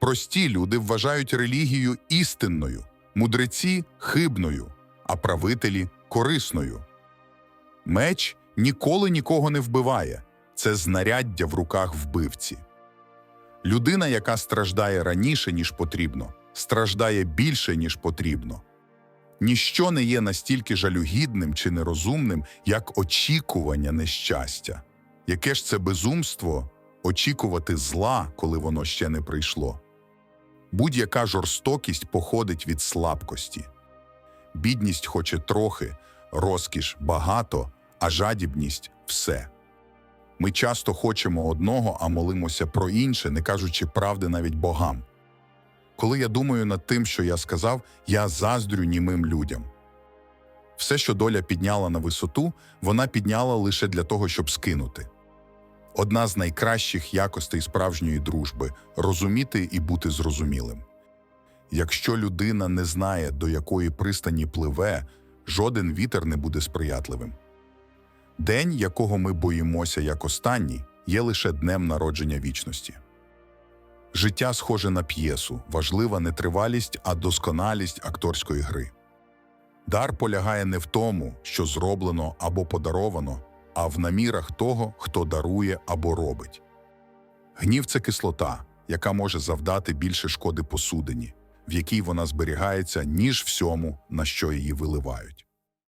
Прості люди вважають релігію істинною, мудреці хибною, а правителі корисною. Меч ніколи нікого не вбиває, це знаряддя в руках вбивці. Людина, яка страждає раніше, ніж потрібно, страждає більше, ніж потрібно. Ніщо не є настільки жалюгідним чи нерозумним, як очікування нещастя. Яке ж це безумство очікувати зла, коли воно ще не прийшло? Будь-яка жорстокість походить від слабкості. Бідність хоче трохи, розкіш багато, а жадібність все. Ми часто хочемо одного, а молимося про інше, не кажучи правди навіть богам. Коли я думаю над тим, що я сказав, я заздрю німим людям. Все, що доля підняла на висоту, вона підняла лише для того, щоб скинути. Одна з найкращих якостей справжньої дружби розуміти і бути зрозумілим. Якщо людина не знає, до якої пристані пливе, жоден вітер не буде сприятливим. День, якого ми боїмося як останній, є лише днем народження вічності. Життя схоже на п'єсу, важлива не тривалість, а досконалість акторської гри. Дар полягає не в тому, що зроблено або подаровано, а в намірах того, хто дарує або робить. Гнів це кислота, яка може завдати більше шкоди посудині, в якій вона зберігається, ніж всьому, на що її виливають.